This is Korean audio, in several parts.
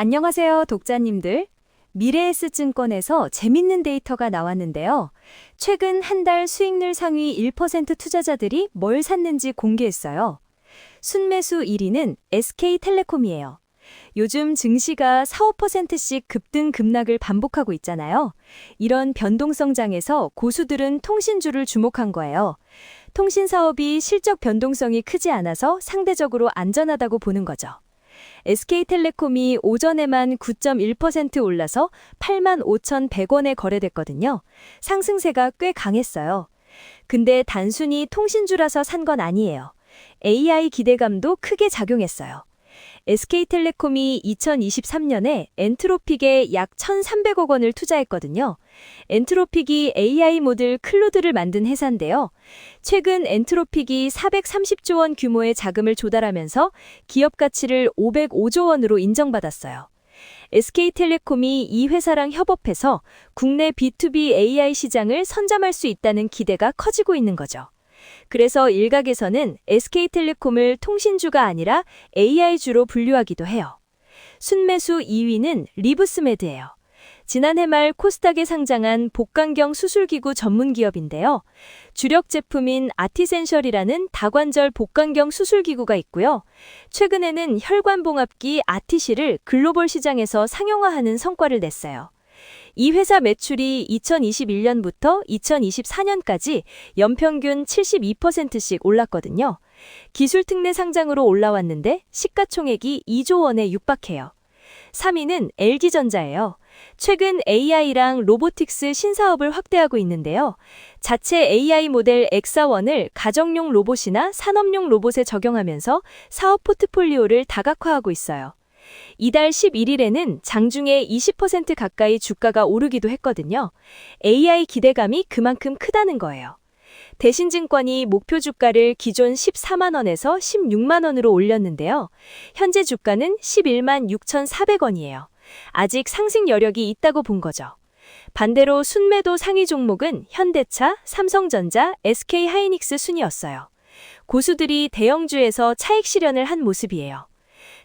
안녕하세요, 독자님들. 미래에스 증권에서 재밌는 데이터가 나왔는데요. 최근 한 달 수익률 상위 1% 투자자들이 뭘 샀는지 공개했어요. 순매수 1위는 SK텔레콤이에요. 요즘 증시가 4, 5%씩 급등 급락을 반복하고 있잖아요. 이런 변동성 장에서 고수들은 통신주를 주목한 거예요. 통신 사업이 실적 변동성이 크지 않아서 상대적으로 안전하다고 보는 거죠. SK텔레콤이 오전에만 9.1% 올라서 8만 5,100원에 거래됐거든요. 상승세가 꽤 강했어요. 근데 단순히 통신주라서 산 건 아니에요. AI 기대감도 크게 작용했어요. SK텔레콤이 2023년에 엔트로픽에 약 1,300억 원을 투자했거든요. 엔트로픽이 AI 모델 클로드를 만든 회사인데요. 최근 엔트로픽이 430조 원 규모의 자금을 조달하면서 기업 가치를 505조 원으로 인정받았어요. SK텔레콤이 이 회사랑 협업해서 국내 B2B AI 시장을 선점할 수 있다는 기대가 커지고 있는 거죠. 그래서 일각에서는 SK텔레콤을 통신주가 아니라 AI주로 분류하기도 해요. 순매수 2위는 리브스메드예요. 지난해 말 코스닥에 상장한 복강경 수술기구 전문 기업인데요. 주력 제품인 아티센셜이라는 다관절 복강경 수술기구가 있고요. 최근에는 혈관봉합기 아티시를 글로벌 시장에서 상용화하는 성과를 냈어요. 이 회사 매출이 2021년부터 2024년까지 연평균 72%씩 올랐거든요. 기술 특례 상장으로 올라왔는데 시가총액이 2조 원에 육박해요. 3위는 LG전자예요. 최근 AI랑 로보틱스 신사업을 확대하고 있는데요. 자체 AI 모델 엑사원을 가정용 로봇이나 산업용 로봇에 적용하면서 사업 포트폴리오를 다각화하고 있어요. 이달 11일에는 장중에 20% 가까이 주가가 오르기도 했거든요. AI 기대감이 그만큼 크다는 거예요. 대신증권이 목표 주가를 기존 14만 원에서 16만 원으로 올렸는데요. 현재 주가는 11만 6,400원이에요. 아직 상승 여력이 있다고 본 거죠. 반대로 순매도 상위 종목은 현대차, 삼성전자, SK하이닉스 순이었어요. 고수들이 대형주에서 차익 실현을 한 모습이에요.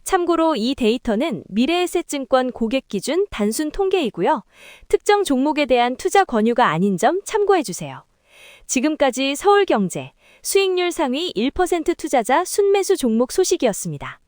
참고로 이 데이터는 미래에셋증권 고객 기준 단순 통계이고요. 특정 종목에 대한 투자 권유가 아닌 점 참고해 주세요. 지금까지 서울경제 수익률 상위 1% 투자자 순매수 종목 소식이었습니다.